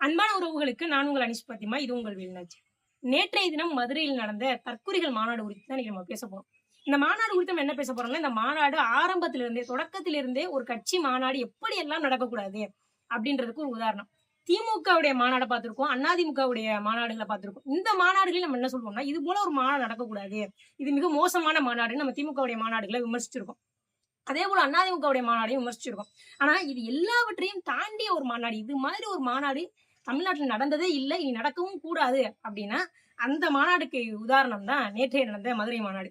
அன்பான உறவுகளுக்கு நான் உங்கள் அனிஷ் பாத்திமா இது உங்கள் வெளிநாச்சு நேற்றைய தினம் மதுரையில் நடந்த தற்கொலைகள் மாநாடு குறித்து தான் நம்ம பேச போறோம். இந்த மாநாடு குறித்து நம்ம என்ன பேச போறோம்னா இந்த மாநாடு ஆரம்பத்திலிருந்தே தொடக்கத்திலிருந்தே ஒரு கட்சி மாநாடு எப்படி எல்லாம் நடக்கக்கூடாது அப்படின்றதுக்கு ஒரு உதாரணம். திமுகவுடைய மாநாடை பார்த்திருக்கோம் அதிமுகவுடைய மாநாடுகளை பார்த்திருக்கோம். இந்த மாநாடுகளில் நம்ம என்ன சொல்லுவோம்னா இது போல ஒரு மாநாடு நடக்கக்கூடாது. இது மிக மோசமான மாநாடுன்னு நம்ம திமுகவுடைய மாநாடுகளை விமர்சிச்சிருக்கோம். அதே போல அதிமுகவுடைய மாநாடையும் விமர்சிச்சிருக்கோம். ஆனா இது எல்லாவற்றையும் தாண்டிய ஒரு மாநாடு. இது மாதிரி ஒரு மாநாடு தமிழ்நாட்டில் நடந்ததே இல்லை இனி நடக்கவும் கூடாது அப்படின்னா அந்த மாநாடுக்கு உதாரணம் தான் நேற்றைய நடந்த மதுரை மாநாடு.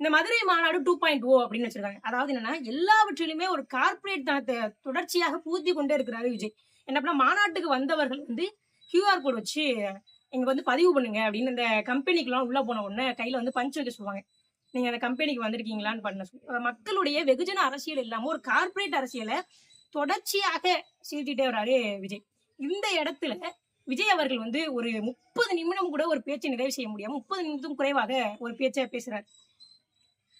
இந்த மதுரை மாநாடு டூ பாயிண்ட் ஓ அப்படின்னு வச்சிருக்காங்க. அதாவது என்னன்னா எல்லாவற்றிலுமே ஒரு கார்ப்பரேட் தனத்தை தொடர்ச்சியாக பூர்த்தி கொண்டே இருக்கிறாரு விஜய். என்ன பண்ணா மாநாட்டுக்கு வந்தவர்கள் வந்து கியூஆர் கோட் வச்சு இங்க வந்து பதிவு பண்ணுங்க அப்படின்னு இந்த கம்பெனிக்கெல்லாம் உள்ள போன உடனே கையில வந்து பஞ்ச் வைக்க சொல்லுவாங்க. நீங்க அந்த கம்பெனிக்கு வந்திருக்கீங்களான்னு பண்ண சொல்லி மக்களுடைய வெகுஜன அரசியல் இல்லாம ஒரு கார்ப்பரேட் அரசியலை தொடர்ச்சியாக சீர்த்திட்டே வராரு விஜய். இந்த இடத்துல விஜய் அவர்கள் வந்து ஒரு முப்பது நிமிடம் கூட ஒரு பேச்சை நிறைவு செய்ய முடியாம முப்பது நிமிடம் குறைவாக ஒரு பேச்சை பேசுறாரு.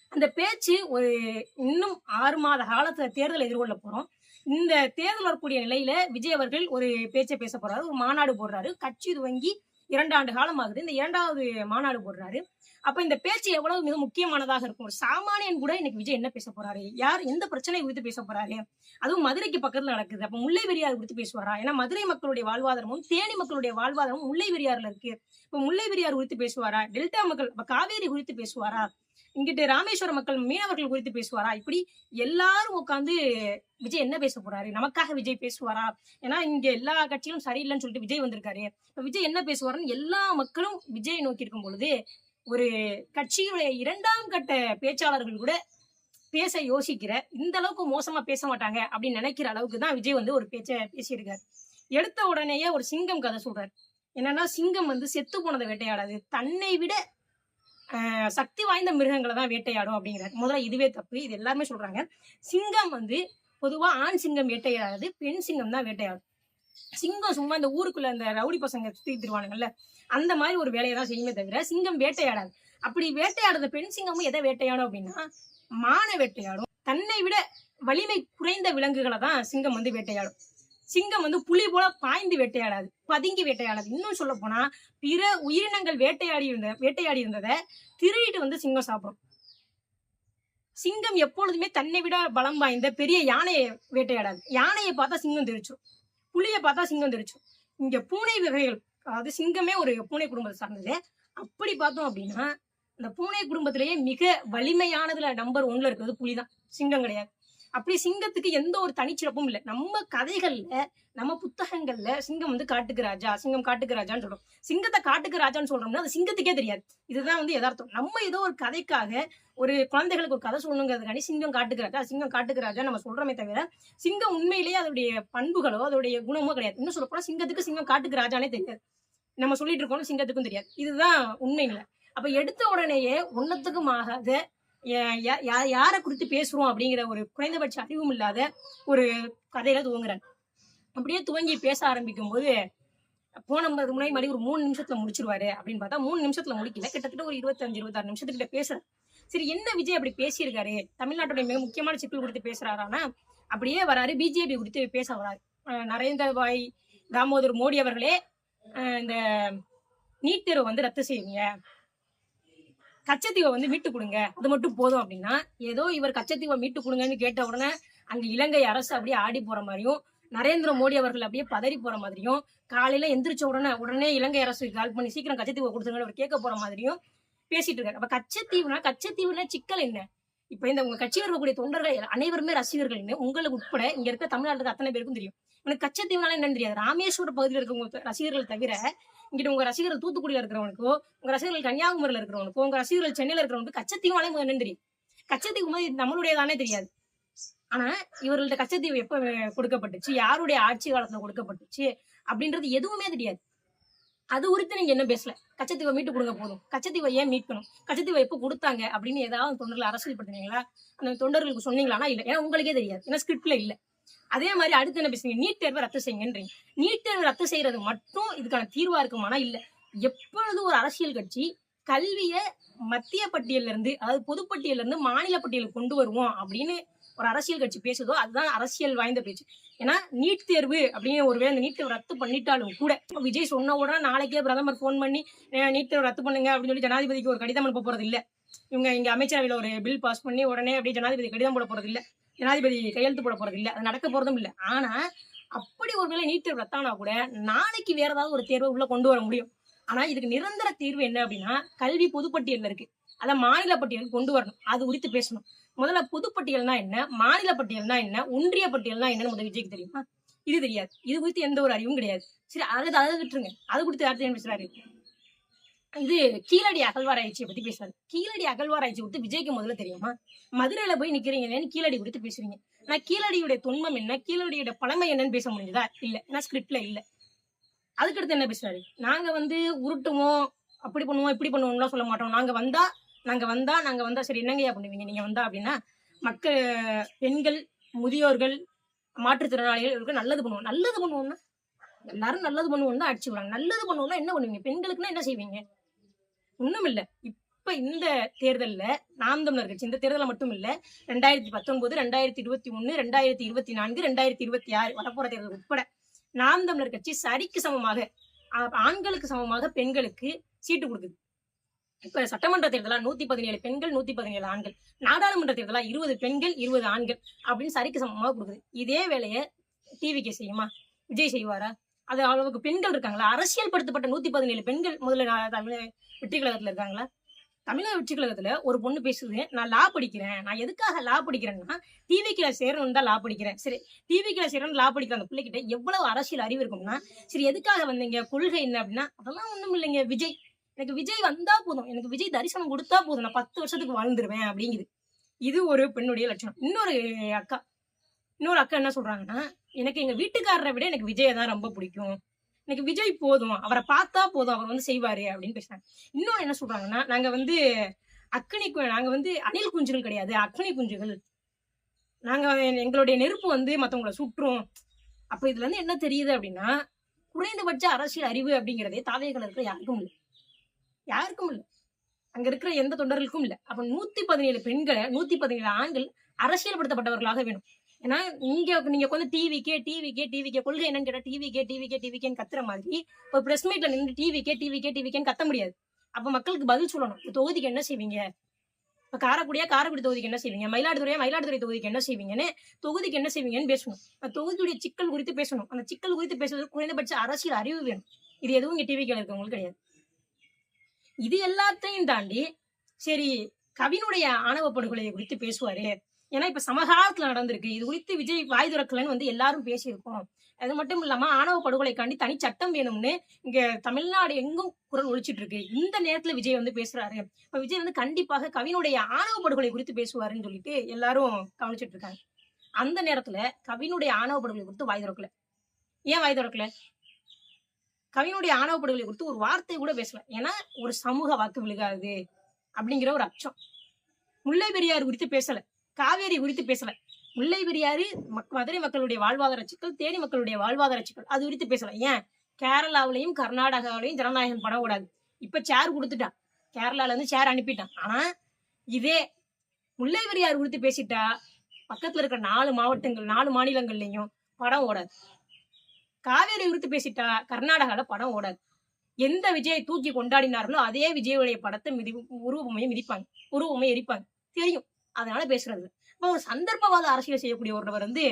அந்த பேச்சு ஒரு இன்னும் ஆறு மாத காலத்துல தேர்தல் எதிர்கொள்ள போறோம். இந்த தேர்தல் வரக்கூடிய நிலையில விஜய் அவர்கள் ஒரு பேச்சை பேச போறாரு ஒரு மாநாடு போடுறாரு. கட்சி துவங்கி இரண்டு ஆண்டு காலம் ஆகுது இந்த இரண்டாவது மாநாடு போடுறாரு. அப்ப இந்த பேச்சு எவ்வளவு மிக முக்கியமானதாக இருக்கும். ஒரு சாமானியன் கூட இன்னைக்கு விஜய் என்ன பேச போறாரு? யார் எந்த பிரச்சனை குறித்து பேச போறாரு? அதுவும் மதுரைக்கு பக்கத்துல நடக்குது. அப்ப முல்லை பெரியார் குறித்து பேசுவாரா? ஏன்னா மதுரை மக்களுடைய வாழ்வாதாரமும் தேனி மக்களுடைய வாழ்வாதாரமும் முல்லை பெரியார்ல இருக்கு. இப்ப முல்லை பெரியார் குறித்து பேசுவாரா? டெல்டா மக்கள் அப்ப காவேரி குறித்து பேசுவாரா? இங்கிட்டு ராமேஸ்வர மக்கள் மீனவர்கள் குறித்து பேசுவாரா? இப்படி எல்லாரும் உட்காந்து விஜய் என்ன பேச போறாரு? நமக்காக விஜய் பேசுவாரா? ஏன்னா இங்க எல்லா கட்சியிலும் சரியில்லைன்னு சொல்லிட்டு விஜய் வந்திருக்காரு. இப்ப விஜய் என்ன பேசுவாருன்னு எல்லா மக்களும் விஜய் நோக்கி இருக்கும் பொழுது ஒரு கட்சியுடைய இரண்டாம் கட்ட பேச்சாளர்கள் கூட பேச யோசிக்கிற இந்த அளவுக்கு மோசமா பேச மாட்டாங்க அப்படின்னு நினைக்கிற அளவுக்கு தான் விஜய் வந்து ஒரு பேச்சை பேசியிருக்காரு. எடுத்த உடனேயே ஒரு சிங்கம் கதை சொல்றாரு. என்னன்னா சிங்கம் வந்து செத்து போனதை வேட்டையாடாது. தன்னை விட சக்தி வாய்ந்த மிருகங்களை தான் வேட்டையாடும் அப்படிங்கிறாரு. முதல்ல இதுவே தப்பு. இது எல்லாருமே சொல்றாங்க. சிங்கம் வந்து பொதுவா ஆண் சிங்கம் வேட்டையாடாது பெண் சிங்கம் தான் வேட்டையாடும். சிங்கம் சும்மா இந்த ஊருக்குள்ள இந்த ரவுடி பசங்க சுத்தி அந்த மாதிரி ஒரு வேலையை தான் செய்யுமே தவிர சிங்கம் வேட்டையாடாது. அப்படி வேட்டையாடுற பெண் சிங்கமும் எதை வேட்டையாடும் அப்படின்னா மான வேட்டையாடும். தன்னை விட வலிமை குறைந்த விலங்குகளை தான் சிங்கம் வந்து வேட்டையாடும். சிங்கம் வந்து புலி போல பாய்ந்து வேட்டையாடாது பதுங்கி வேட்டையாடாது. இன்னும் சொல்ல போனா பிற உயிரினங்கள் வேட்டையாடி இருந்த வேட்டையாடி இருந்ததை திருடிட்டு வந்து சிங்கம் சாப்பிடும். சிங்கம் எப்பொழுதுமே தன்னை விட பலம் வாய்ந்த பெரிய யானையை வேட்டையாடாது. யானையை பார்த்தா சிங்கம் தெரிச்சிடும் புளியை பார்த்தா சிங்கம் தெரிச்சோம் இங்க பூனை வகைகள் அதாவது சிங்கமே ஒரு பூனை குடும்பத்தை சார்ந்தது. அப்படி பார்த்தோம் அப்படின்னா இந்த பூனை குடும்பத்திலேயே மிக வலிமையானதுல நம்பர் ஒன்ல இருக்கிறது புலிதான். சிங்கம் கிடையாது. அப்படி சிங்கத்துக்கு எந்த ஒரு தனிச்சிறப்பும் இல்லை. நம்ம கதைகள்ல நம்ம புத்தகங்கள்ல சிங்கம் வந்து காட்டுக்கு ராஜா சிங்கம் காட்டுக்கு ராஜான்னு சொல்றோம். சிங்கத்தை காட்டுக்கு ராஜான்னு சொல்றோம்னா அது சிங்கத்துக்கே தெரியாது. இதுதான் வந்து எதார்த்தம் நம்ம ஏதோ ஒரு கதைக்காக ஒரு குழந்தைகளுக்கு ஒரு கதை சொல்லணுங்கிறதுக்காண்டி சிங்கம் காட்டுக்கு ராஜா சிங்கம் காட்டுக்கு ராஜா நம்ம சொல்றோமே தவிர சிங்கம் உண்மையிலேயே அதோடைய பண்புகளோ அதோடைய குணமோ கிடையாது. இன்னும் சொல்ல போனா சிங்கத்துக்கு சிங்கம் காட்டுக்கு ராஜானே தெரியாது. நம்ம சொல்லிட்டு இருக்கோம் சிங்கத்துக்கும் தெரியாது. இதுதான் உண்மை இல்லை அப்ப எடுத்த உடனேயே ஒன்னத்துக்கும் ஆகாத யாரை குறித்து பேசுறோம் அப்படிங்கிற ஒரு குறைந்தபட்ச அறிவும் இல்லாத ஒரு கதையில துவங்குறாரு அப்படியே துவங்கி பேச ஆரம்பிக்கும் போது போன முன்னாடி மாதிரி ஒரு மூணு நிமிஷத்துல முடிச்சிருவாரு அப்படின்னு பார்த்தா மூணு நிமிஷத்துல முடிக்கல. கிட்டத்தட்ட ஒரு இருபத்தஞ்சு இருபத்தாறு நிமிஷத்துக்கிட்ட பேசுறாரு சரி என்ன விஜய் அப்படி பேசியிருக்காரு? தமிழ்நாட்டுடைய மிக முக்கியமான சிக்கல் கொடுத்து பேசுறாரானா அப்படியே வராரு. பிஜேபி குறித்து பேச வராரு. நரேந்திர பாய் தாமோதர் மோடி அவர்களே இந்த நீட் தேர்வை வந்து ரத்து செய்வீங்க. கச்சத்தீவை வந்து மீட்டு கொடுங்க. அது மட்டும் போதும் அப்படின்னா ஏதோ இவர் கச்சத்தீவை மீட்டு கொடுங்கன்னு கேட்ட உடனே அங்க இலங்கை அரசு அப்படியே ஆடி போற மாதிரியும் நரேந்திர மோடி அவர்கள் அப்படியே பதறி போற மாதிரியும் காலையில எந்திரிச்ச உடனே உடனே இலங்கை அரசு கால் பண்ணி சீக்கிரம் கச்சத்தீவை கொடுத்துருங்கன்னு அவர் கேட்க போற மாதிரியும் பேசிட்டு இருக்காரு. அப்ப கச்சத்தீவுனா கச்சத்தீவுனா சிக்கல் என்ன? இப்ப இந்த உங்க கட்சியில் இருக்கக்கூடிய தொண்டர்கள் அனைவருமே ரசிகர்கள் உங்களுக்கு உட்பட இங்க இருக்க தமிழ்நாட்டுக்கு அத்தனை பேருக்கும் தெரியும். எனக்கு கச்சத்தீவுனால என்னன்னு தெரியாது. ராமேஸ்வர பகுதியில் இருக்கவங்க ரசிகர்கள் தவிர இங்கிட்ட உங்க ரசிகர்கள் தூத்துக்குடியில இருக்கிறவனுக்கோ உங்க ரசிகர்கள் கன்னியாகுமரியில இருக்கிறவனுக்கோ உங்க ரசிகர்கள் சென்னையில இருக்கிறவனுக்கு கச்சத்தீவுனாலே முதல்ல என்னன்னு தெரியும். கச்சத்தீவு மாதிரி நம்மளுடையதானே தெரியாது. ஆனா இவர்கள்ட்ட கச்சத்தீவு எப்ப கொடுக்கப்பட்டுச்சு யாருடைய ஆட்சி காலத்துல கொடுக்கப்பட்டுச்சு அப்படின்றது எதுவுமே தெரியாது. அது குறித்து நீங்க என்ன பேசல? கச்சத்தீவை மீட்டு கொடுங்க போதும். கச்சத்தீவை ஏன் மீட்கணும்? கச்சத்தீவை எப்போ கொடுத்தாங்க அப்படின்னு ஏதாவது தொண்டர்கள் அரசியல் படுத்துனீங்களா அந்த தொண்டர்களுக்கு சொன்னீங்களானா இல்ல. ஏன்னா உங்களுக்கே தெரியாது. ஏன்னா ஸ்கிரிப்ட்ல இல்ல. அதே மாதிரி அடுத்து என்ன பேசுறீங்க? நீட் தேர்வை ரத்து செய்யுங்கன்றீங்க. நீட் தேர்வை ரத்து செய்யறது மட்டும் இதுக்கான தீர்வா இருக்குமானா? இல்ல. எப்பொழுது ஒரு அரசியல் கட்சி கல்விய மத்திய பட்டியல்ல இருந்து அதாவது பொதுப்பட்டியல்ல இருந்து மாநில பட்டியலுக்கு கொண்டு வருவோம் அப்படின்னு ஒரு அரசியல் கட்சி பேசுதோ அதுதான் அரசியல் வாய்ந்த பேச்சு. ஏன்னா நீட் தேர்வு அப்படின்னு ஒருவேளை அந்த நீட் தேர்வு ரத்து பண்ணிட்டாலும் கூட விஜய் சொன்ன உடனே நாளைக்கே பிரதமர் ஃபோன் பண்ணி அஹ் நீட் தேர்வு ரத்து பண்ணுங்க அப்படின்னு சொல்லி ஜனாதிபதிக்கு ஒரு கடிதம் அனுப்ப போறது இல்ல. இவங்க இங்க அமைச்சரவையில் ஒரு பில் பாஸ் பண்ணி உடனே அப்படியே ஜனாதிபதி கடிதம் போட போறது இல்ல. ஜனாதிபதி கையெழுத்து போட போறது இல்ல. அது நடக்க போறதும் இல்ல. ஆனா அப்படி ஒருவேளை நீட் தேர்வு ரத்தானா கூட நாளைக்கு வேற ஏதாவது ஒரு தேர்வை உள்ள கொண்டு வர முடியும். ஆனா இதுக்கு நிரந்தர தீர்வு என்ன அப்படின்னா கல்வி பொதுப்பட்டியல்ல இருக்கு. அதை மாநில பட்டியலுக்கு கொண்டு வரணும். அது குறித்து பேசணும். முதல்ல பொதுப்பட்டியல்னா என்ன? மாநில பட்டியல்னா என்ன? ஒன்றிய பட்டியல்னா என்னன்னு முதல் விஜய்க்கு தெரியுமா? இது தெரியாது. இது குறித்து எந்த ஒரு அறிவும் கிடையாது. சரி அதை அதை விட்டுருங்க. அது குறித்து அடுத்து என்ன பேசுறாரு? இது கீழடி அகழ்வாராய்ச்சியை பத்தி பேசுறாரு. கீழடி அகழ்வாராய்ச்சி கொடுத்து விஜய்க்கு முதல்ல தெரியுமா? மதுரையில போய் நிக்கிறீங்களேன்னு கீழடி கொடுத்து பேசுறீங்க. நான் கீழடியுடைய தொன்மம் என்ன? கீழடியோட பழமை என்னன்னு பேச முடிஞ்சதா? இல்ல. ஏன்னா ஸ்கிரிப்ட்ல இல்ல. அதுக்கடுத்து என்ன பேசுறாரு? நாங்க வந்து உருட்டுவோம். அப்படி பண்ணுவோம் இப்படி பண்ணுவோம்லாம் சொல்ல மாட்டோம். நாங்க வந்தா நாங்க வந்தா நாங்க வந்தா சரி என்னங்கய்யா பண்ணுவீங்க? நீங்க வந்தா அப்படின்னா மக்கள் பெண்கள் முதியோர்கள் மாற்றுத்திறனாளிகள் இவருக்கு நல்லது பண்ணுவோம். நல்லது பண்ணுவோம்னா எல்லாரும் நல்லது பண்ணுவோம் தான் அடிச்சு விடுறாங்க நல்லது பண்ணுவோம்னா என்ன பண்ணுவீங்க? பெண்களுக்குன்னா என்ன செய்வீங்க? ஒன்றும் இல்லை இப்ப இந்த தேர்தல்ல நாம் தமிழர் கட்சி இந்த தேர்தலில் மட்டும் இல்ல ரெண்டாயிரத்தி பத்தொன்பது ரெண்டாயிரத்தி இருபத்தி ஒண்ணு ரெண்டாயிரத்தி இருபத்தி நான்கு ரெண்டாயிரத்தி இருபத்தி ஆறு வரப்போற தேர்தல் உட்பட நாம் தமிழர் கட்சி சரிக்கு சமமாக ஆண்களுக்கு சமமாக பெண்களுக்கு சீட்டு கொடுக்குது. இப்ப சட்டமன்ற தேர்தலா நூத்தி பதினேழு பெண்கள் நூத்தி பதினேழு ஆண்கள். நாடாளுமன்ற தேர்தலா இருபது பெண்கள் இருபது ஆண்கள் அப்படின்னு சரிக்கு சமமாக கொடுக்குது. இதே வேலையை டிவிக்கு செய்யுமா? விஜய் செய்வாரா? அது அளவுக்கு பெண்கள் இருக்காங்களா? அரசியல் படுத்தப்பட்ட நூத்தி பதினேழு பெண்கள் முதல்ல நான் தமிழ் வெற்றி கழகத்துல இருக்காங்களா? தமிழக வெற்றி கழகத்துல ஒரு பொண்ணு பேசுது நான் லா படிக்கிறேன். நான் எதுக்காக லா படிக்கிறேன்னா டிவிக்கில சேரணும் தான் லா படிக்கிறேன். சரி டிவிக்கில சேரணும் லா படிக்கிற அந்த பிள்ளைகிட்ட எவ்வளவு அரசியல் அறிவு இருக்கும்னா சரி எதுக்காக வந்தீங்க? கொள்கை என்ன? அப்படின்னா அதெல்லாம் ஒண்ணும் இல்லைங்க விஜய். எனக்கு விஜய் வந்தா போதும். எனக்கு விஜய் தரிசனம் கொடுத்தா போதும். நான் பத்து வருஷத்துக்கு வாழ்ந்துருவேன். அப்படிங்குது. இது ஒரு பெண்ணுடைய லட்சணம். இன்னொரு அக்கா இன்னொரு அக்கா என்ன சொல்றாங்கன்னா எனக்கு எங்க வீட்டுக்காரரை விட எனக்கு விஜயை தான் ரொம்ப பிடிக்கும். எனக்கு விஜய் போதும்? அவரை பார்த்தா போதும் அவர் வந்து செய்வாரு அப்படின்னு பேசுறாங்க. இன்னொன்று என்ன சொல்றாங்கன்னா நாங்க வந்து அக்னி கு- நாங்க வந்து அணில் குஞ்சுகள் கிடையாது அக்னி குஞ்சுகள். நாங்க எங்களுடைய நெருப்பு வந்து மத்தவங்கள சுற்றும். அப்ப இதுல இருந்து என்ன தெரியுது அப்படின்னா குறைந்தபட்ச அரசியல் அறிவு அப்படிங்கறதே தாவேகள் இருக்கிற யாருக்கும் இல்லை. யாருக்கும் இல்லை. அங்க இருக்கிற எந்த தொண்டர்களுக்கும் இல்லை. அப்ப நூத்தி பதினேழு பெண்களை நூத்தி பதினேழு ஆண்கள் அரசியல்படுத்தப்பட்டவர்களாக வேணும். ஏன்னா இங்க நீங்க கொஞ்சம் டிவிக்கே டிவிக்கே டிவிக்கே கொள்கை என்னன்னு கேட்டா டிவிக்கே டிவிக்கே டிவிக்கேன்னு கத்துற மாதிரி இப்போ பிரஸ் மீட்ல நின்று டிவிக்கே டிவிக்கே டிவிக்கேன்னு கத்த முடியாது. அப்ப மக்களுக்கு பதில் சொல்லணும். இந்த தொகுதிக்கு என்ன செய்வீங்க? இப்ப காரக்குடியா காரக்குடி தொகுதிக்கு என்ன செய்வீங்க? மயிலாடுதுறையா மயிலாடுதுறை தொகுதிக்கு என்ன செய்வீங்கன்னு தொகுதிக்கு என்ன செய்வீங்கன்னு பேசணும். அந்த தொகுதியுடைய சிக்கல் குறித்து பேசணும். அந்த சிக்கல் குறித்து பேசுறதுக்கு குறைந்தபட்ச அரசியல் அறிவு வேணும். இது எதுவும் இங்க டிவிக்கு இருக்கவங்களுக்கு கிடையாது. இது எல்லாத்தையும் தாண்டி சரி கவினுடைய ஆணவ படுகொலையை குறித்து பேசுவாரு. ஏன்னா இப்ப சமகாலத்துல நடந்திருக்கு. இது குறித்து விஜய் வாய் திறக்கலன்னு வந்து எல்லாரும் பேசியிருக்கோம். அது மட்டும் இல்லாம ஆணவ படுகொலைக்காண்டி தனி சட்டம் வேணும்னு இங்க தமிழ்நாடு எங்கும் குரல் ஒழிச்சிட்டு இருக்கு இந்த நேரத்துல விஜய் வந்து பேசுறாரு. இப்ப விஜய் வந்து கண்டிப்பாக கவினுடைய ஆணவ படுகொலை குறித்து பேசுவாருன்னு சொல்லிட்டு எல்லாரும் கவனிச்சிட்டு இருக்காங்க அந்த நேரத்துல கவினுடைய ஆணவ படுகொலை குறித்து வாய் திறக்கல. ஏன் வாய் திறக்கல? கவினுடைய ஆணவ படுகொலை குறித்து ஒரு வார்த்தை கூட பேசல. ஏன்னா ஒரு சமூக வாக்கு விழுகாது அப்படிங்கிற ஒரு அச்சம். முல்லை பெரியார் குறித்து பேசல. காவேரி குறித்து பேசல. முல்லை பெரியாறு மக் மதுரை மக்களுடைய வாழ்வாதார சிக்கல் தேனி மக்களுடைய வாழ்வாதார சிக்கல் அது குறித்து பேசலை. ஏன்? கேரளாவிலையும் கர்நாடகாவிலையும் ஜனநாயகம் படம் இப்ப சேர் கொடுத்துட்டான். கேரளால இருந்து சேர் அனுப்பிட்டான். ஆனா இதே முல்லை பெரியார் குறித்து பேசிட்டா பக்கத்துல இருக்கிற நாலு மாவட்டங்கள் நாலு மாநிலங்கள்லயும் படம் ஓடாது. காவேரி குறித்து பேசிட்டா கர்நாடகால படம் ஓடாது. எந்த விஜயை தூக்கி கொண்டாடினார்களோ அதே விஜயுடைய படத்தை மிதி உருவமையை மிதிப்பாங்க. உருவமையை எரிப்பாங்க. தெரியும். அதனால பேசுறது. இப்போ ஒரு சந்தர்ப்பவாத அரசியல் செய்யக்கூடிய ஒருவர் வந்து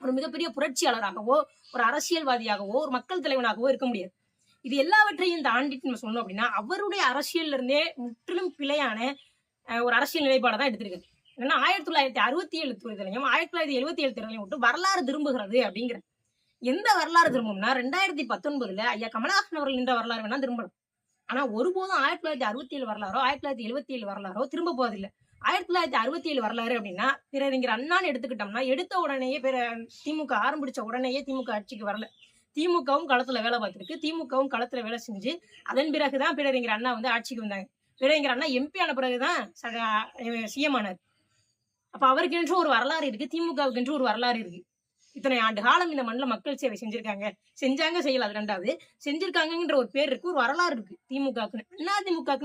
ஒரு மிகப்பெரிய புரட்சியாளராகவோ ஒரு அரசியல்வாதியாகவோ ஒரு மக்கள் தலைவனாகவோ இருக்க முடியாது. இது எல்லாவற்றையும் தாண்டிட்டு நம்ம சொன்னோம் அப்படின்னா அவருடைய அரசியல்ல இருந்தே முற்றிலும் பிழையான ஒரு அரசியல் நிலைப்பாடை தான் எடுத்திருக்காரு ஏன்னா ஆயிரத்தி தொள்ளாயிரத்தி அறுபத்தி ஏழு தேர்தலையும் ஆயிரத்தி தொள்ளாயிரத்தி எழுபத்தி ஏழு தேர்தலையும் விட்டு வரலாறு திரும்புகிறது அப்படிங்கிற. எந்த வரலாறு திரும்பும்னா ரெண்டாயிரத்தி பத்தொன்பதுல ஐயா கமலஹாசன் அவர்கள் நின்ற வரலாறு வேணா திரும்பலாம். ஆனா ஒருபோதும் ஆயிரத்தி தொள்ளாயிரத்தி அறுபத்தி ஏழு வரலாறோ ஆயிரத்தி தொள்ளாயிரத்தி எழுபத்தி ஏழு வரலாறோ திரும்ப போவதில்லை ஆயிரத்தி தொள்ளாயிரத்தி அறுபத்தி ஏழு வரலாறு அப்படின்னா பிறறிஞர் அண்ணான்னு எடுத்துக்கிட்டோம்னா எடுத்த உடனேயே பிற திமுக ஆரம்பிச்ச உடனேயே திமுக ஆட்சிக்கு வரல. திமுகவும் களத்துல வேலை பார்த்திருக்கு. திமுகவும் களத்துல வேலை செஞ்சு அதன் பிறகுதான் பிறறிஞர் அண்ணா வந்து ஆட்சிக்கு வந்தாங்க. பிறறிஞர் அண்ணா எம்பி ஆன பிறகுதான் சிஎம் ஆனார். அப்ப அவருக்கு என்று ஒரு வரலாறு இருக்கு திமுகவுக்கு என்று ஒரு வரலாறு இருக்கு. இத்தனை ஆண்டு காலம் இந்த மண்ணில் மக்கள் சேவை செஞ்சிருக்காங்க. செஞ்சாங்க செய்யல அது ரெண்டாவது. செஞ்சிருக்காங்கன்ற ஒரு பேர் இருக்கு ஒரு வரலாறு இருக்கு. திமுகக்குன்னு அண்ணா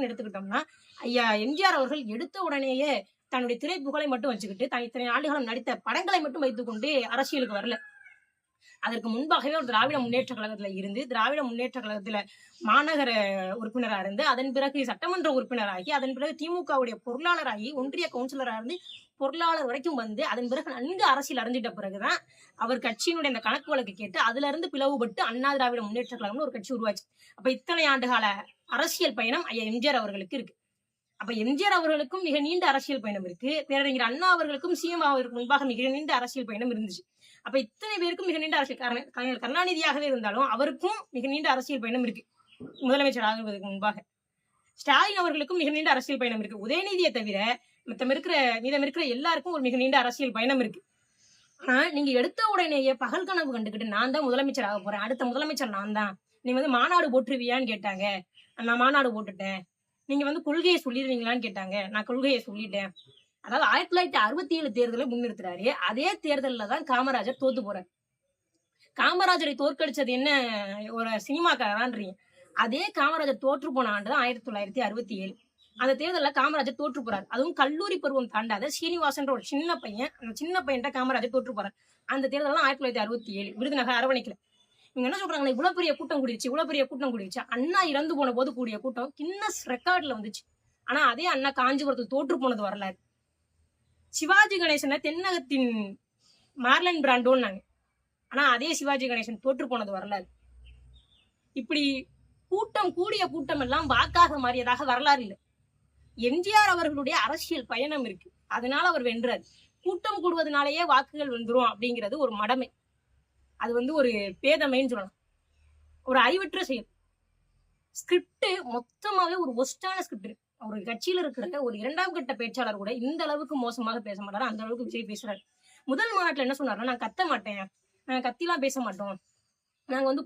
எடுத்துக்கிட்டோம்னா ஐயா எம்ஜிஆர் அவர்கள் எடுத்த உடனேயே தன்னுடைய திரைப்புகளை மட்டும் வச்சுக்கிட்டு தன் இத்தனை ஆண்டுகளும் நடித்த படங்களை மட்டும் வைத்துக்கொண்டு அரசியலுக்கு வரல. அதற்கு முன்பாகவே ஒரு திராவிட முன்னேற்ற கழகத்துல இருந்து திராவிட முன்னேற்ற கழகத்துல மாநகர உறுப்பினராக இருந்து அதன் பிறகு சட்டமன்ற உறுப்பினராகி அதன் பிறகு திமுகவுடைய பொருளாளராகி ஒன்றிய கவுன்சிலராக இருந்து பொருளாளர் வரைக்கும் வந்து அதன் பிறகு நன்கு அரசியல் அறிஞ்சிட்ட பிறகுதான் அவர் கட்சியினுடைய அந்த கணக்கு வழக்கு கேட்டு அதுல இருந்து பிளவுபட்டு அண்ணா திராவிட முன்னேற்ற கழகம்னு ஒரு கட்சி உருவாச்சு. அப்ப இத்தனை ஆண்டுகால அரசியல் பயணம் ஐயா எம்ஜிஆர் அவர்களுக்கு இருக்கு. அப்ப எம்ஜிஆர் அவர்களுக்கும் மிக நீண்ட அரசியல் பயணம் இருக்கு. பேரறிஞர் அண்ணா அவர்களுக்கும் சிஎம் அவர்களுக்கு முன்பாக மிக நீண்ட அரசியல் பயணம் இருந்துச்சு. அப்ப இத்தனை பேருக்கும் மிக நீண்ட அரசியல் கலைஞர் கருணாநிதியாகவே இருந்தாலும் அவருக்கும் மிக நீண்ட அரசியல் பயணம் இருக்கு. முதலமைச்சர் ஆகுவதற்கு முன்பாக. ஸ்டாலின் அவர்களுக்கும் மிக நீண்ட அரசியல் பயணம் இருக்கு. உதயநிதியை தவிர மத்தம் இருக்கிற மீதம் இருக்கிற எல்லாருக்கும் ஒரு மிக நீண்ட அரசியல் பயணம் இருக்கு. ஆனா நீங்க எடுத்த உடனேயே பகல் கனவு கண்டுக்கிட்டு நான் தான் முதலமைச்சர் ஆக போறேன். அடுத்த முதலமைச்சர் நான் தான். நீ வந்து மாநாடு போட்டுருவியான்னு கேட்டாங்க. நான் மாநாடு போட்டுட்டேன். நீங்க வந்து கொள்கையை சொல்லிடுவீங்களான்னு கேட்டாங்க. நான் கொள்கையை சொல்லிட்டேன். அதாவது ஆயிரத்தி தொள்ளாயிரத்தி அறுபத்தி ஏழு தேர்தலை முன்னிறுத்துறாரு. அதே தேர்தலில் தான் காமராஜர் தோத்து போறார். காமராஜரை தோற்கடிச்சது என்ன? ஒரு சினிமாக்காரன்றீங்க அதே காமராஜர் தோற்று போன ஆண்டு தான் ஆயிரத்தி தொள்ளாயிரத்தி அறுபத்தி ஏழு அந்த தேர்தலில் காமராஜர் தோற்று போறார். அதுவும் கல்லூரி பருவம் தாண்டாத சீனிவாசன்ற ஒரு சின்ன பையன் அந்த சின்ன பையன்ட்ட காமராஜர் தோற்று போறார். அந்த தேர்தலாம் ஆயிரத்தி தொள்ளாயிரத்தி அறுபத்தி ஏழு விருதுநகர் அரவணைக்கல. இவங்க என்ன சொல்றாங்கன்னா இவ்வளவு பெரிய கூட்டம் கூடிடுச்சு இவ்வளவு பெரிய கூட்டம் கூடிடுச்சு. அண்ணா இறந்து போன போது கூடிய கூட்டம் கின்னஸ் ரெக்கார்ட்ல வந்துச்சு. ஆனா அதே அண்ணா காஞ்சிபுரத்தில் தோற்று போனது வரலாறு. சிவாஜி கணேசனை தென்னகத்தின் மார்லன் பிராண்டோன்னாங்க. ஆனா அதே சிவாஜி கணேசன் தோற்று போனது வரலாறு. இப்படி கூட்டம் கூடிய கூட்டம் எல்லாம் வாக்காக மாறியதாக வரலாறு இல்லை. எம்ஜிஆர் அவர்களுடைய அரசியல் பயணம் இருக்கு. அதனால அவர் வென்றார். கூட்டம் கூடுவதனாலேயே வாக்குகள் வந்துரும் அப்படிங்கிறது ஒரு மடமை. அது வந்து ஒரு பேதமைன்னு சொல்லணும். ஒரு அறிவற்ற செயல். ஸ்கிரிப்ட் மொத்தமாவே ஒரு ஒஸ்டான ஸ்கிரிப்ட் ஒரு கட்சியில இருக்கிற ஒரு இரண்டாம் கட்ட பேச்சாளர் கூட இந்த அளவுக்கு மோசமாக பேச மாட்டாரு அந்த அளவுக்கு விஜய் பேசுறாரு. முதல் மாநாட்டில் என்ன சொன்னாரு நான் கத்த மாட்டேன். நான் கத்திலாம் பேச மாட்டோம். நாங்க வந்து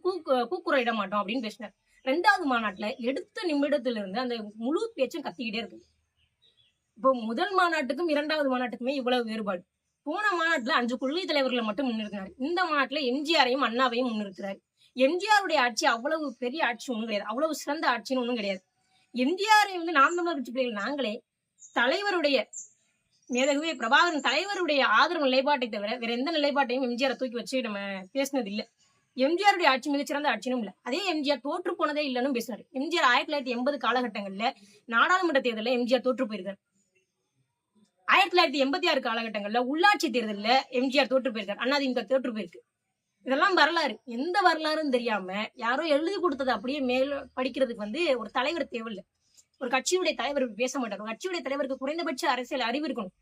கூக்கு இட மாட்டோம் அப்படின்னு பேசினார். ரெண்டாவது மாநாட்டுல எடுத்த நிமிடத்துல இருந்து அந்த முழு பேச்சும் கத்திக்கிட்டே இருக்கு. இப்போ முதல் மாநாட்டுக்கும் இரண்டாவது மாநாட்டுக்குமே இவ்வளவு வேறுபாடு. போன மாநாட்டில் அஞ்சு கொள்கை தலைவர்களை மட்டும் முன்னிறுத்தினார். இந்த மாநாட்டில் எம்ஜிஆரையும் அண்ணாவையும் முன்னிறுத்துறாரு எம்ஜிஆருடைய ஆட்சி அவ்வளவு பெரிய ஆட்சி ஒன்றும் கிடையாது. அவ்வளவு சிறந்த ஆட்சின்னு ஒன்றும் கிடையாது. எம்ஜிஆரை வந்து நாம் தமிழர் கட்சி பிள்ளைகள் நாங்களே தலைவருடைய மேதகுவே பிரபாகரன் தலைவருடைய ஆதரவு நிலைப்பாட்டை தவிர வேற எந்த நிலைப்பாட்டையும் எம்ஜிஆரை தூக்கி வச்சு நம்ம பேசினது இல்ல எம்ஜிஆருடைய ஆட்சி மிகச்சிறந்த ஆட்சியும் இல்ல. அதே எம்ஜிஆர் தோற்று போனதே இல்லைன்னு பேசினார். எம்ஜிஆர் ஆயிரத்தி தொள்ளாயிரத்தி எண்பது காலகட்டங்கள்ல நாடாளுமன்ற தேர்தலில் எம்ஜிஆர் தோற்று போயிருக்காரு. ஆயிரத்தி தொள்ளாயிரத்தி எண்பத்தி ஆறு காலகட்டங்கள்ல உள்ளாட்சி தேர்தலில் எம்ஜிஆர் தோற்று போயிருக்காரு. அண்ணாதிமுக தோற்று போயிருக்கு. இதெல்லாம் வரலாறு. எந்த வரலாறுன்னு தெரியாம யாரோ எழுதி கொடுத்தது அப்படியே மேல படிக்கிறதுக்கு வந்து ஒரு தலைவர் தேவையில்லை. ஒரு கட்சியுடைய தலைவர் பேச மாட்டார். ஒரு கட்சியுடைய தலைவருக்கு குறைந்தபட்ச அரசியல் அறிவு இருக்கணும்.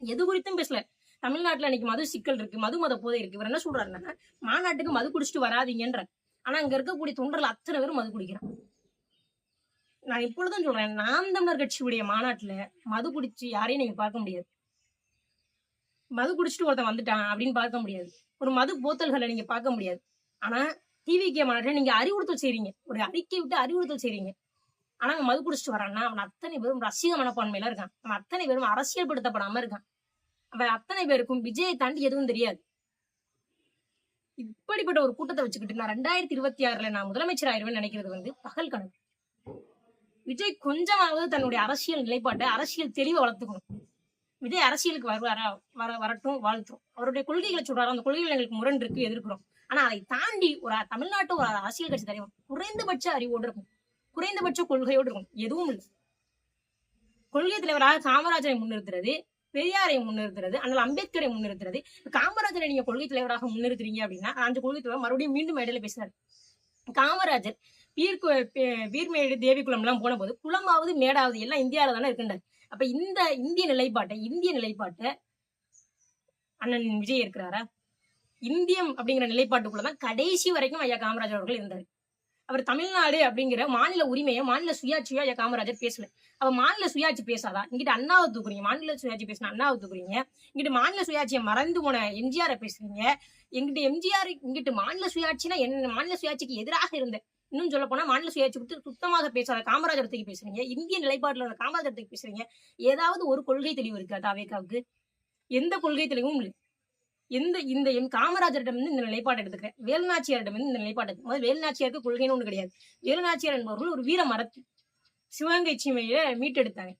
எது குறித்தும் பேசல. தமிழ்நாட்டுல இன்னைக்கு மது சிக்கல் இருக்கு மது மத போதை இருக்கு. இவர் என்ன சொல்றாருன்னா மாநாட்டுக்கு மது குடிச்சிட்டு வராதீங்கன்ற ஆனா அங்க இருக்கக்கூடிய தொண்டர்கள் அத்தனை பேரும் மது குடிக்கிறான் நான் இப்பொழுதும் சொல்றேன் நாம் தமிழர் கட்சியுடைய மாநாட்டுல மது குடிச்சு யாரையும் நீங்க பார்க்க முடியாது. மது குடிச்சிட்டு ஒருத்தன் வந்துட்டான் அப்படின்னு பார்க்க முடியாது. ஒரு மது போத்தல்களை நீங்க பார்க்க முடியாது. ஆனா டிவிகே மாநாட்டில் நீங்க அறிவுறுத்தல் செய்றீங்க. ஒரு அறிக்கை விட்டு அறிவுறுத்தல் செய்றீங்க. ஆனா அவன் மது குடிச்சிட்டு வரான்னா அவன் அத்தனை பேரும் ரசிக மனப்பான்மையில இருக்கான். அவன் அத்தனை பேரும் அரசியல்படுத்தப்படாம இருக்கான். அவன் அத்தனை பேருக்கும் விஜயை தாண்டி எதுவும் தெரியாது. இப்படிப்பட்ட ஒரு கூட்டத்தை வச்சுக்கிட்டு நான் ரெண்டாயிரத்தி இருபத்தி ஆறுல நான் முதலமைச்சர் ஆயிருவேன் நினைக்கிறது வந்து பகல் கணக்கு விஜய் கொஞ்சமாவது தன்னுடைய அரசியல் நிலைப்பாட்டை அரசியல் தெளிவை வளர்த்துக்கணும். விஜய் அரசியலுக்கு வருவாரா வர வரட்டும் வாழ்த்தும் அவருடைய கொள்கைகளை சொல்றாரு. அந்த கொள்கைகள் எங்களுக்கு முரண் இருக்கு எதிர்க்கிறோம். ஆனா அதை தாண்டி ஒரு தமிழ்நாட்டு ஒரு அரசியல் கட்சி தலைவர் குறைந்தபட்ச அறிவோடு இருக்கும். குறைந்தபட்ச கொள்கையோடு இருக்கும். எதுவும் இல்லை. கொள்கை தலைவராக காமராஜரை முன்னிறுத்துறது பெரியாரை முன்னிறுத்துறது அண்ணல் அம்பேத்கரை முன்னிறுத்துறது. காமராஜரை நீங்க கொள்கை தலைவராக முன்னிறுத்துறீங்க அப்படின்னா அந்த கொள்கை தலைவர் மறுபடியும் மீண்டும் இடையில பேசினார் காமராஜர் பீர்கு வீர்மேடு பீர்மேடு எல்லாம் போன போது குளமாவது மேடாவது எல்லாம் இந்தியாவில தானே இருக்கின்றார் அப்ப இந்த இந்திய நிலைப்பாட்டை இந்திய நிலைப்பாட்டை அண்ணன் விஜய் இருக்கிறாரா? இந்தியம் அப்படிங்கிற நிலைப்பாட்டுக்குள்ளதான் கடைசி வரைக்கும் ஐயா காமராஜர் அவர்கள் இருந்தார். அவர் தமிழ்நாடு அப்படிங்கிற மாநில உரிமையை மாநில சுயாட்சியோ ஐயா காமராஜர் பேசல. அவர் மாநில சுயாட்சி பேசாதா? இங்கிட்ட அண்ணாவை தூக்குறீங்க. மாநில சுயாட்சி பேசின அண்ணாவை தூக்குறீங்க. இங்கிட்டு மாநில சுயாட்சியை மறந்து போன எம்ஜிஆரை பேசுறீங்க. எங்கிட்ட எம்ஜிஆர் இங்கிட்டு மாநில சுயாட்சினா என்ன? மாநில சுயாட்சிக்கு எதிராக இருந்த இன்னும் சொல்ல போனா மாநில சுயாட்சி கொடுத்து சுத்தமாக பேசாத காமராஜர் தூக்கி பேசுறீங்க. இந்திய நிலைப்பாட்டில் உள்ள காமராஜர் தூக்கி பேசுறீங்க. ஏதாவது ஒரு கொள்கை தெளிவு இருக்கா தாவேக்காவுக்கு? எந்த கொள்கை தெளிவும் இல்லை. எந்த இந்த எம் காமராஜரிடம் இந்த நிலைப்பாடு எடுத்துக்கிறேன். வேலுநாச்சியாரிடம் இருந்து இந்த நிலைப்பாடு முதல் வேலுநாச்சியாருக்கு கொள்கைன்னு ஒன்று கிடையாது. வேலுநாச்சியார் என்பவர்கள் ஒரு வீர மரத்து சிவகங்கை சீமையில மீட்டெடுத்தாங்க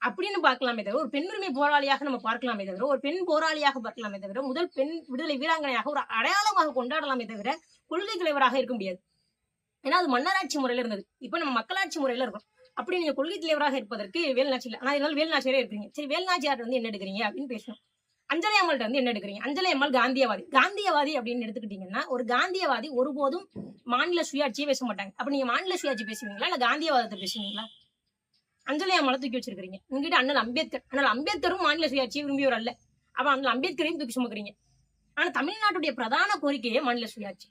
அப்படின்னு பார்க்கலாமே தவிர ஒரு பெண்ணுரிமை போராளியாக நம்ம பார்க்கலாமே தவிர ஒரு பெண் போராளியாக பார்க்கலாமே தவிர முதல் பெண் விடுதலை வீராங்கனையாக ஒரு அடையாளமாக கொண்டாடலாமே தவிர கொள்கை தலைவராக இருக்க முடியாது. ஏன்னா அது மன்னராட்சி முறையில இருந்தது. இப்ப நம்ம மக்களாட்சி முறையில இருக்கோம். அப்படி நீங்க கொள்கை தலைவராக இருப்பதற்கு வேலுநாச்சியில் இல்லை. ஆனா இதனால வேலுநாச்சியரே இருக்கீங்க சரி வேலுநாச்சியார் வந்து என்ன எடுக்கிறீங்க அப்படின்னு பேசணும். அஞ்சலி அம்மாள்கிட்ட வந்து என்ன எடுக்கிறீங்க? அஞ்சலி அம்மாள் காந்தியவாதி. காந்தியவாதி அப்படின்னு எடுத்துக்கிட்டீங்கன்னா ஒரு காந்தியவாதி ஒருபோதும் மாநில சுயாட்சியே பேச மாட்டாங்க. அப்ப நீங்க மாநில சுயாட்சி பேசுவீங்களா? இல்ல காந்தியவாதத்தை பேசுவீங்களா? அஞ்சலி அம்மாவை தூக்கி வச்சிருக்கீங்க உங்ககிட்ட அண்ணல் அம்பேத்கர். அண்ணல் அம்பேத்கரும் மாநில சுயாட்சியை விரும்பியவர் அல்ல. அப்ப அண்ணல் அம்பேத்கரையும் தூக்கி சுமக்குறீங்க. ஆனா தமிழ்நாட்டுடைய பிரதான கோரிக்கையே மாநில சுயாட்சி.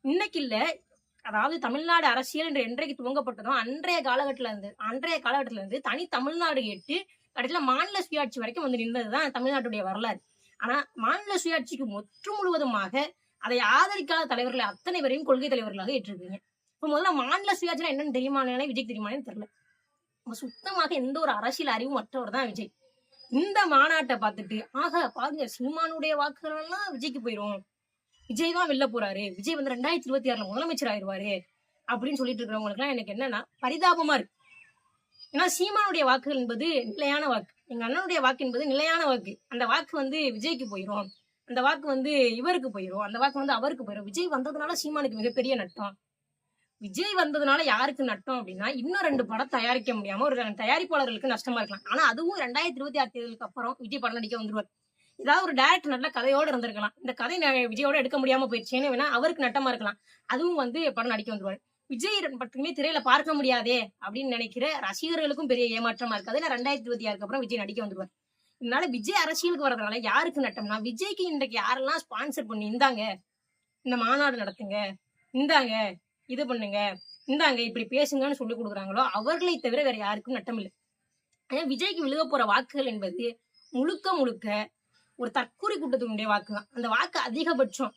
இன்னைக்கு இல்ல அதாவது தமிழ்நாடு அரசியல் என்று என்றைக்கு துவங்கப்பட்டதோ அன்றைய காலகட்டத்தில் இருந்து அன்றைய காலகட்டத்தில் இருந்து தனி தமிழ்நாடு கேட்டு கடைசியில மாநில சுயாட்சி வரைக்கும் வந்து நின்றதுதான் தமிழ்நாட்டுடைய வரலாறு. ஆனா மாநில சுயாட்சிக்கு முற்று முழுவதுமாக அதை ஆதரிக்காத தலைவர்களை அத்தனை பேரையும் கொள்கை தலைவர்களாக ஏற்றிருக்கீங்க. இப்ப முதல்ல மாநில சுயாட்சினா என்னன்னு தெரியுமானே விஜய் தெரியுமானு தெரியல. நம்ம சுத்தமாக எந்த ஒரு அரசியல் அறிவும் மற்றவர் தான் விஜய். இந்த மாநாட்டை பார்த்துட்டு ஆக பாருங்க சீமானுடைய வாக்குகள் எல்லாம் விஜய்க்கு போயிரும். விஜய் தான் வெளில போறாரு. விஜய் வந்து ரெண்டாயிரத்தி இருபத்தி ஆறுல முதலமைச்சர் ஆயிடுவாரு. அப்படின்னு சொல்லிட்டு இருக்கிறவங்களுக்குலாம் எனக்கு என்னன்னா பரிதாபமா இருக்கு. ஏன்னா சீமானுடைய வாக்குகள் என்பது நிலையான வாக்கு. எங்க அண்ணனுடைய வாக்கு என்பது நிலையான வாக்கு. அந்த வாக்கு வந்து விஜய்க்கு போயிரும். அந்த வாக்கு வந்து இவருக்கு போயிரும். அந்த வாக்கு வந்து அவருக்கு போயிடும் விஜய் வந்ததுனால சீமானுக்கு மிகப்பெரிய நட்டம். விஜய் வந்ததுனால யாருக்கு நட்டம் அப்படின்னா இன்னும் ரெண்டு படம் தயாரிக்க முடியாம ஒரு தயாரிப்பாளர்களுக்கு நஷ்டமா இருக்கலாம். ஆனா அதுவும் ரெண்டாயிரத்தி இருபத்தி ஆறு தேர்தலுக்கு அப்புறம் விஜய் படம் நடிக்க வந்துருவார். ஏதாவது ஒரு டேரக்டர் நல்ல கதையோட இருந்திருக்கலாம். இந்த கதை ந- விஜயோட எடுக்க முடியாம போயிடுச்சேன்னு வேணா அவருக்கு நட்டமா இருக்கலாம். அதுவும் வந்து படம் நடிக்க வந்துருவாரு. விஜய் பத்துக்குமே திரையில பார்க்க முடியாதே அப்படின்னு நினைக்கிற ரசிகர்களுக்கும் பெரிய ஏமாற்றமா இருக்கு. அதுல ரெண்டாயிரத்தி இருபத்தி ஆறுக்கு அப்புறம் விஜய் நடிக்க வந்துருவார். இதனால விஜய் அரசியலுக்கு வரதுனால யாருக்கு நட்டம்னா விஜய்க்கு இன்றைக்கு யாரெல்லாம் ஸ்பான்சர் பண்ணி இந்தாங்க இந்த மாநாடு நடத்துங்க இந்தாங்க இது பண்ணுங்க இந்தாங்க இப்படி பேசுங்கன்னு சொல்லி கொடுக்குறாங்களோ அவர்களை தவிர வேற யாருக்கும் நட்டம் இல்லை ஏன்னா விஜய்க்கு விழுக போற வாக்குகள் என்பது முழுக்க முழுக்க ஒரு தற்கூரி கூட்டத்தினுடைய வாக்கு தான் அந்த வாக்கு அதிகபட்சம்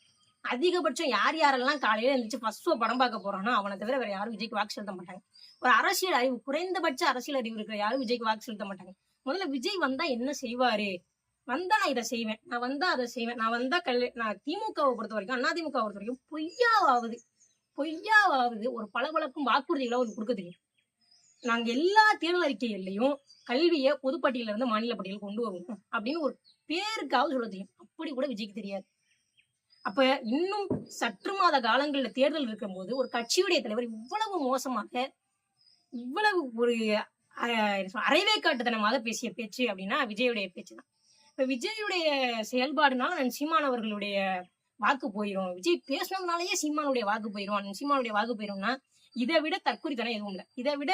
அதிகபட்சம் யார் யாரெல்லாம் காலையில எழுந்திரிச்சு ஃபர்ஸ்ட் ஷோ படம் பார்க்க போறானோ அவனை தவிர வேற யாரும் விஜய்க்கு வாக்கு செலுத்த மாட்டாங்க. ஒரு அரசியல் அறிவு குறைந்தபட்ச அரசியல் அறிவு இருக்கிற யாரும் விஜய்க்கு வாக்கு செலுத்த மாட்டாங்க. முதல்ல விஜய் வந்தா என்ன செய்வாரு? வந்தா நான் இதை செய்வேன். நான் வந்தா அதை செய்வேன். நான் வந்தா கல் நான் திமுகவை பொறுத்த வரைக்கும் அதிமுகவை பொறுத்த வரைக்கும் பொய்யாவாவது பொய்யாவாவது ஒரு பளபளக்கும் வாக்குறுதிகளை அவருக்கு கொடுக்க தெரியும். நாங்க எல்லா தேர்தல் அறிக்கைகள்லையும் கல்வியை பொதுப்பட்டியல இருந்து மாநில பட்டியல் கொண்டு வருவோம் அப்படின்னு ஒரு பேருக்காவது சொல்ல தெரியும். அப்படி கூட விஜய்க்கு தெரியாது. அப்ப இன்னும் சற்று மாத காலங்களில் தேர்தல் இருக்கும்போது ஒரு கட்சியுடைய தலைவர் இவ்வளவு மோசமாக இவ்வளவு ஒரு அஹ், அரைவே காட்டுத்தனமாக பேசிய பேச்சு அப்படின்னா விஜயுடைய பேச்சு தான் இப்ப விஜயுடைய செயல்பாடுனால சீமான் அவர்களுடைய வாக்கு போயிடும் விஜய் பேசினதுனாலயே சீமானுடைய வாக்கு போயிடும் சீமானுடைய வாக்கு போயிடும்னா இதை விட தற்கொலைத்தனம் எதுவும் இல்லை. இதை விட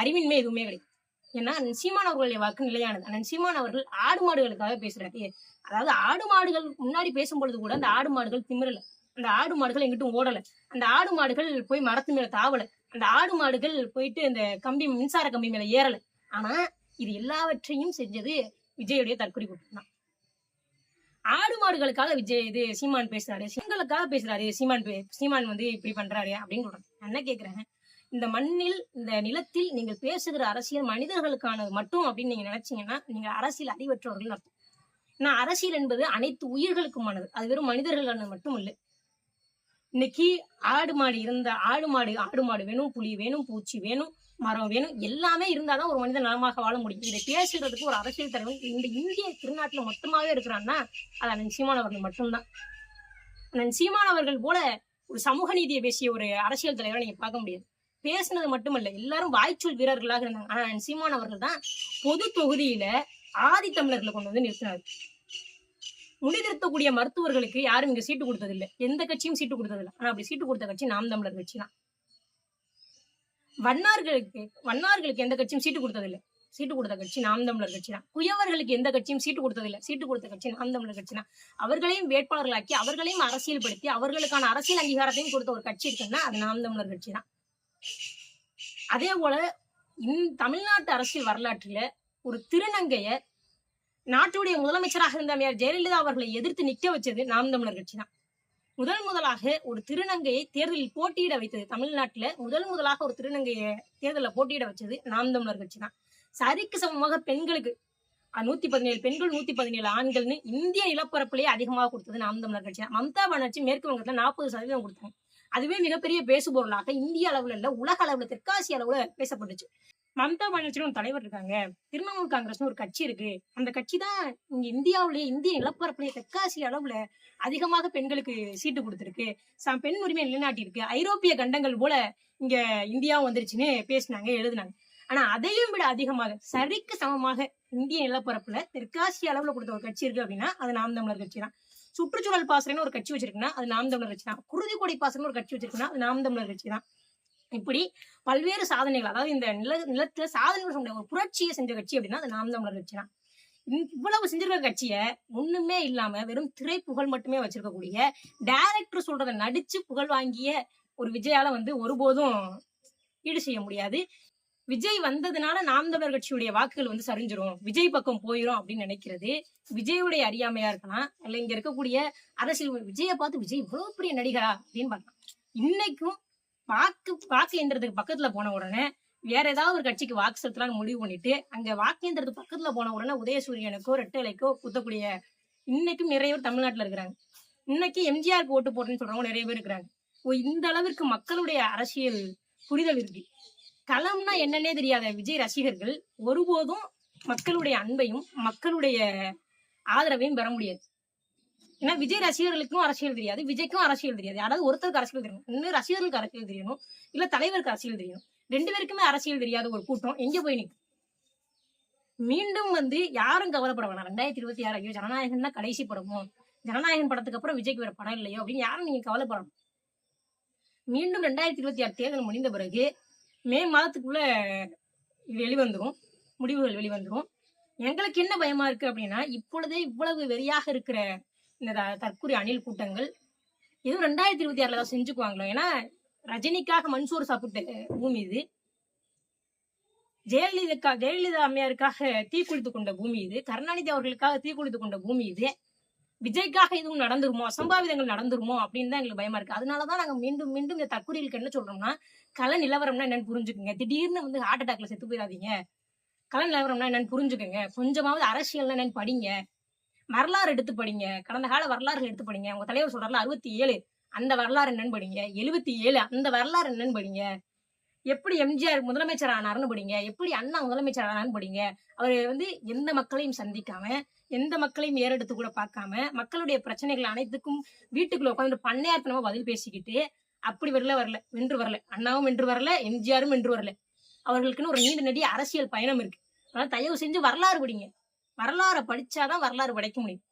அறிவின்மை எதுவுமே கிடையாது. ஏன்னா அண்ணன் சீமான் அவர்களுடைய வாக்கு நிலையானது. ஆனால் சீமான் அவர்கள் ஆடு மாடுகளுக்காக பேசுறாரு. அதாவது ஆடு மாடுகள் முன்னாடி பேசும்பொழுது கூட அந்த ஆடு மாடுகள் திமிரல. அந்த ஆடு மாடுகள் எங்கிட்டும் ஓடல. அந்த ஆடு மாடுகள் போய் மரத்து மேல தாவல. அந்த ஆடு மாடுகள் போயிட்டு அந்த கம்பி மின்சார கம்பி மேல ஏறல. ஆனா இது எல்லாவற்றையும் செஞ்சது விஜயுடைய தற்கொலை கூட்டம் தான். ஆடு மாடுகளுக்காக விஜய் இது சீமான் பேசுறாரு. சிங்களுக்காக பேசுறாரு. சீமான் சீமான் வந்து இப்படி பண்றாரு அப்படின்னு சொல்றாங்க என்ன கேக்குறேன்? இந்த மண்ணில் இந்த நிலத்தில் நீங்கள் பேசுகிற அரசியல் மனிதர்களுக்கானது மட்டும் அப்படின்னு நீங்க நினைச்சீங்கன்னா நீங்க அரசியல் அறிவற்றவர்கள் அர்த்தம். ஏன்னா அரசியல் என்பது அனைத்து உயிர்களுக்குமானது. அது வெறும் மனிதர்களுக்கானது மட்டும் இல்லை இன்னைக்கு ஆடு மாடு இருந்த ஆடு மாடு ஆடு மாடு வேணும் புலி வேணும் பூச்சி வேணும் மரம் வேணும் எல்லாமே இருந்தாதான் ஒரு மனிதன் நலமாக வாழ முடியும். இதை பேசுறதுக்கு ஒரு அரசியல் தலைவர் இந்த இந்திய திருநாட்டுல மொத்தமாவே இருக்கிறான்னா அது அண்ணன் சீமான் அவர்கள் மட்டும்தான். அண்ணன் சீமான் அவர்கள் போல ஒரு சமூக நீதியை பேசிய ஒரு அரசியல் தலைவரை நீங்க பார்க்க முடியாது. பேசுனது மட்டுமல்ல எல்லாரும் வாய்ச்சொல் வீரர்களாக இருந்தாங்க ஆனா அண்ணன் சீமான் அவர்கள் தான் பொது தொகுதியில ஆதி தமிழர்களை கொண்டு வந்து நிறுத்தினார். முடிதிருத்தக்கூடிய மருத்துவர்களுக்கு யாரும் இங்க சீட்டு கொடுத்ததில்லை. எந்த கட்சியும் சீட்டு கொடுத்ததில்லை. ஆனா அப்படி சீட்டு கொடுத்த கட்சி நாம் தமிழர் கட்சி தான். வண்ணார்களுக்கு வண்ணார்களுக்கு எந்த கட்சியும் சீட்டு கொடுத்ததில்லை. சீட்டு கொடுத்த கட்சி நாம் தமிழர் கட்சி தான். குயவர்களுக்கு எந்த கட்சியும் சீட்டு கொடுத்ததில்லை. சீட்டு கொடுத்த கட்சி நாம் தமிழர் கட்சி தான். அவர்களையும் வேட்பாளர்களாக்கி அவர்களையும் அரசியல் படுத்தி அவர்களுக்கான அரசியல் அங்கீகாரத்தையும் கொடுத்த ஒரு கட்சி இருக்குன்னா அது நாம் தமிழர் கட்சி தான். அதே போல இந் தமிழ்நாட்டு அரசியல் வரலாற்றில் ஒரு திருநங்கைய நாட்டுடைய முதலமைச்சராக இருந்த அம்மையார் ஜெயலலிதா அவர்களை எதிர்த்து நிக்க வச்சது நாம் தமிழர் கட்சி தான். முதல் முதலாக ஒரு திருநங்கையை தேர்தலில் போட்டியிட வைத்தது தமிழ்நாட்டுல முதல் முதலாக ஒரு திருநங்கையை தேர்தலில் போட்டியிட வச்சது நாம் தமிழர் கட்சி தான். சரிக்கு சமமாக பெண்களுக்கு நூத்தி பதினேழு பெண்கள் நூத்தி பதினேழு ஆண்கள்னு இந்திய நிலப்பரப்பிலேயே அதிகமாக கொடுத்தது நாம் தமிழர் கட்சி தான். மம்தா பானர்ஜி மேற்கு வங்கத்துல நாற்பது சதவீதம் கொடுத்தாங்க. அதுவே மிகப்பெரிய பேசுபொருளாக இந்திய அளவுல இல்ல உலக அளவுல தெற்காசிய அளவுல பேசப்பட்டுச்சு. மம்தா பானர்ஜின்னு ஒரு தலைவர் இருக்காங்க. திரிணாமுல் காங்கிரஸ்னு ஒரு கட்சி இருக்கு. அந்த கட்சி தான் இங்க இந்தியாவிலேயே இந்திய நிலப்பரப்புலேயே தெற்காசிய அளவுல அதிகமாக பெண்களுக்கு சீட்டு கொடுத்துருக்கு. பெண் உரிமை நிலைநாட்டியிருக்கு. ஐரோப்பிய கண்டங்கள் போல இங்க இந்தியாவும் வந்துருச்சுன்னு பேசினாங்க எழுதுனாங்க. ஆனா அதையும் விட அதிகமாக சரிக்கு சமமாக இந்திய நிலப்பரப்புல தெற்காசிய அளவுல கொடுத்த ஒரு கட்சி இருக்கு அப்படின்னா அது நாம் தமிழர் கட்சி தான். சுற்றுச்சூழல் பாசறைன்னு ஒரு கட்சி வச்சிருக்குன்னா அது நாம் தமிழர் கட்சி தான். குருதிக்கொடை பாசறைன்னு ஒரு கட்சி வச்சிருக்குன்னா அது நாம் தமிழர் கட்சி தான். இப்படி பல்வேறு சாதனைகள் அதாவது இந்த நில நிலத்துல சாதனைகள் சொல்ல முடியாது. ஒரு புரட்சியை செஞ்ச கட்சி அப்படின்னா அது நாம் தமிழர் கட்சி தான். இவ்வளவு செஞ்சிருக்க கட்சிய ஒண்ணுமே இல்லாம வெறும் திரை புகழ் மட்டுமே வச்சிருக்கக்கூடிய டைரக்டர் சொல்றத நடிச்சு புகழ் வாங்கிய ஒரு விஜயால வந்து ஒருபோதும் ஈடு செய்ய முடியாது. விஜய் வந்ததுனால நாம் தமிழர் கட்சியுடைய வாக்குகள் வந்து சரிஞ்சிரும். விஜய் பக்கம் போயிரும் அப்படின்னு நினைக்கிறது. விஜயுடைய அறியாமையா இருக்கலாம். இல்ல இங்க இருக்கக்கூடிய அரசியல் விஜயை பார்த்து விஜய் இவ்வளவு பெரிய நடிகரா அப்படின்னு பார்க்கலாம். இன்னைக்கும் வாக்கு வாக்கு எந்திரத்துக்கு பக்கத்துல போன உடனே வேற ஏதாவது ஒரு கட்சிக்கு வாக்கு செலுத்தலாம்னு முடிவு பண்ணிட்டு அங்க வாக்கு எந்திரத்துக்கு பக்கத்துல போன உடனே உதயசூரியனுக்கோ ரெட்டலைக்கோ குத்தக்கூடிய இன்னைக்கும் நிறைய பேர் தமிழ்நாட்டுல இருக்கிறாங்க. இன்னைக்கு எம்ஜிஆருக்கு ஓட்டு போடுறேன்னு சொல்றவங்க நிறைய பேர் இருக்கிறாங்க. ஓ இந்த அளவிற்கு மக்களுடைய அரசியல் புரிதல் இருக்கு. களம்னா என்னன்னே தெரியாத விஜய் ரசிகர்கள் ஒருபோதும் மக்களுடைய அன்பையும் மக்களுடைய ஆதரவையும் பெற முடியாது. ஏன்னா விஜய் ரசிகர்களுக்கும் அரசியல் தெரியாது விஜய்க்கும் அரசியல் தெரியாது. யாராவது ஒருத்தருக்கு அரசியல் தெரியணும் இன்னும் ரசிகர்களுக்கு அரசியல் தெரியணும் இல்ல தலைவருக்கு அரசியல் தெரியணும். ரெண்டு பேருக்குமே அரசியல் தெரியாத ஒரு கூட்டம் எங்க போய் நிற்கும் மீண்டும் வந்து யாரும் கவலைப்பட வேணாம். ரெண்டாயிரத்தி இருபத்தி ஆறு ஐயோ ஜனநாயகன் தான் கடைசி படமோ? ஜனநாயகன் படத்துக்கு அப்புறம் விஜய்க்கு வேற படம் இல்லையோ அப்படின்னு யாரும் நீங்க கவலைப்படணும் மீண்டும் ரெண்டாயிரத்தி இருபத்தி ஆறு தேர்தல் முடிந்த பிறகு மே மாதத்துக்குள்ள இது முடிவுகள் வெளிவந்துடும் எங்களுக்கு என்ன பயமா இருக்கு அப்படின்னா இப்பொழுதே இவ்வளவு வெறியாக இருக்கிற இந்த த- தற்கொலை அணில் கூட்டங்கள் எதுவும் ரெண்டாயிரத்தி இருபத்தி ஆறுல தான் செஞ்சுக்குவாங்களோ? ஏன்னா ரஜினிக்காக மன்சூர் சாப்பிட்ட பூமி இது. ஜெயலலிதா ஜெயலலிதா அம்மையாருக்காக தீக்குளித்து கொண்ட பூமி இது. கருணாநிதி அவர்களுக்காக தீக்குளித்து கொண்ட பூமி இது. விஜய்க்காக எதுவும் நடந்துருமோ அசம்பாவிதங்கள் நடந்துருமோ அப்படின்னு தான் எங்களுக்கு பயமா இருக்கு. அதனாலதான் நாங்க மீண்டும் மீண்டும் இந்த தற்கொலைகளுக்கு என்ன சொல்றோம்னா கல நிலவரம்னா என்னன்னு புரிஞ்சுக்குங்க. திடீர்னு வந்து ஹார்ட் அட்டாக்ல செத்து போயிடாதீங்க கல நிலவரம்னா என்னன்னு புரிஞ்சுக்குங்க. கொஞ்சமாவது அரசியல்னா என்னன்னு படிங்க. வரலாறு எடுத்து படிங்க. கடந்த கால வரலாறுகள் எடுத்து படிங்க. உங்க தலைவர் சொல்றாருல அறுபத்தி ஏழு. அந்த வரலாறு என்னன்னு படிங்க. எழுபத்தி ஏழு. அந்த வரலாறு என்னன்னு படிங்க. எப்படி எம்ஜிஆர் முதலமைச்சர் ஆனாருன்னு படிங்க. எப்படி அண்ணா முதலமைச்சர் ஆனாருன்னு படிங்க. அவர் வந்து எந்த மக்களையும் சந்திக்காம எந்த மக்களையும் ஏறெடுத்து கூட பார்க்காம மக்களுடைய பிரச்சனைகள் அனைத்துக்கும் வீட்டுக்குள்ள உட்காந்து பண்ணையார்த்தனமா பதில் பேசிக்கிட்டு அப்படி வரல வரல. வென்று வரல. அண்ணாவும் வென்று வரல எம்ஜிஆரும் வென்று வரல. அவர்களுக்குன்னு ஒரு நீண்ட நெடிய அரசியல் பயணம் இருக்கு. அதனால தயவு செஞ்சு வரலாறு படிங்க. வரலாறை படிச்சாதான் வரலாறு படைக்க முடியும்.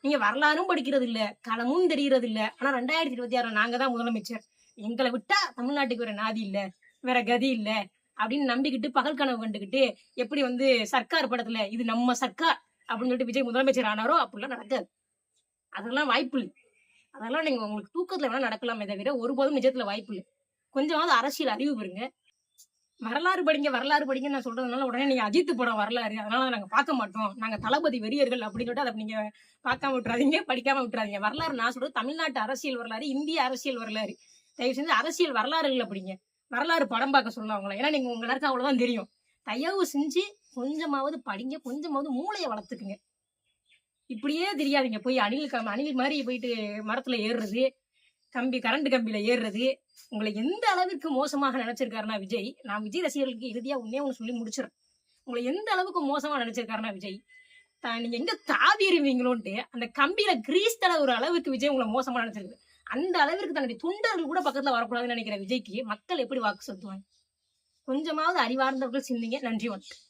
நீங்க வரலாறும் படிக்கிறது இல்ல களமும் தெரிகிறது இல்ல ஆனா ரெண்டாயிரத்தி இருபத்தி ஆறுல நாங்க தான் முதலமைச்சர். எங்களை விட்டா தமிழ்நாட்டுக்கு ஒரு நாதி இல்லை. வேற கதி இல்ல அப்படின்னு நம்பிக்கிட்டு பகல் கனவு கண்டுக்கிட்டு எப்படி வந்து சர்க்கார் படத்துல இது நம்ம சர்க்கார் அப்படின்னு சொல்லிட்டு விஜய் முதலமைச்சர் ஆனாரோ அப்படிலாம் நடக்காது. அதெல்லாம் வாய்ப்பு இல்லை. அதெல்லாம் நீங்க உங்களுக்கு தூக்கத்துல வேணா நடக்கலாமே தவிர ஒருபோதும் நிஜத்துல வாய்ப்பு இல்லை. கொஞ்சமாவது அரசியல் அறிவு பெறுங்க. வரலாறு படிங்க வரலாறு படிங்க நான் சொல்றதுனால உடனே நீங்க அஜித் படம் வரலாறு அதனால நாங்க பார்க்க மாட்டோம். நாங்க தளபதி வெறியர்கள் அப்படின்னு சொல்லிட்டு அதை நீங்க பார்க்காம விட்டுறாதீங்க படிக்காம விட்டுறாதீங்க. வரலாறு நான் சொல்றது தமிழ்நாட்டு அரசியல் வரலாறு இந்திய அரசியல் வரலாறு. தயவு செஞ்சு அரசியல் வரலாறுகளை படிங்க. வரலாறு படம் பார்க்க சொல்லலாம் அவங்கள. ஏன்னா நீங்க உங்களுக்கு அவ்வளவுதான் தெரியும். தயவு செஞ்சு கொஞ்சமாவது படிங்க கொஞ்சமாவது மூளையை வளர்த்துக்குங்க. இப்படியே தெரியாதீங்க. போய் அணில் கம்- அணில் மாதிரி போயிட்டு மரத்துல ஏறுறது கம்பி கரண்ட் கம்பியில ஏறுறது உங்களை எந்த அளவிற்கு மோசமாக நினைச்சிருக்காருன்னா விஜய் நான் விஜய் ரசிகர்களுக்கு இறுதியா உன்னே ஒன்று சொல்லி முடிச்சிடறேன். உங்களை எந்த அளவுக்கு மோசமா நினைச்சிருக்காருன்னா விஜய் தா- நீங்க எங்க தாவிடுவீங்களோன்ட்டு அந்த கம்பியில கிரீஸ் தலை ஒரு அளவுக்கு விஜய் உங்களை மோசமா நினைச்சிருக்கு அந்த அளவிற்கு தன்னுடைய தொண்டர்கள் கூட பக்கத்துல வரக்கூடாதுன்னு நினைக்கிற விஜய்க்கு மக்கள் எப்படி வாக்கு செலுத்துவாங்க? கொஞ்சமாவது அறிவார்ந்தவர்கள் சிந்திங்க. நன்றி வணக்கம்.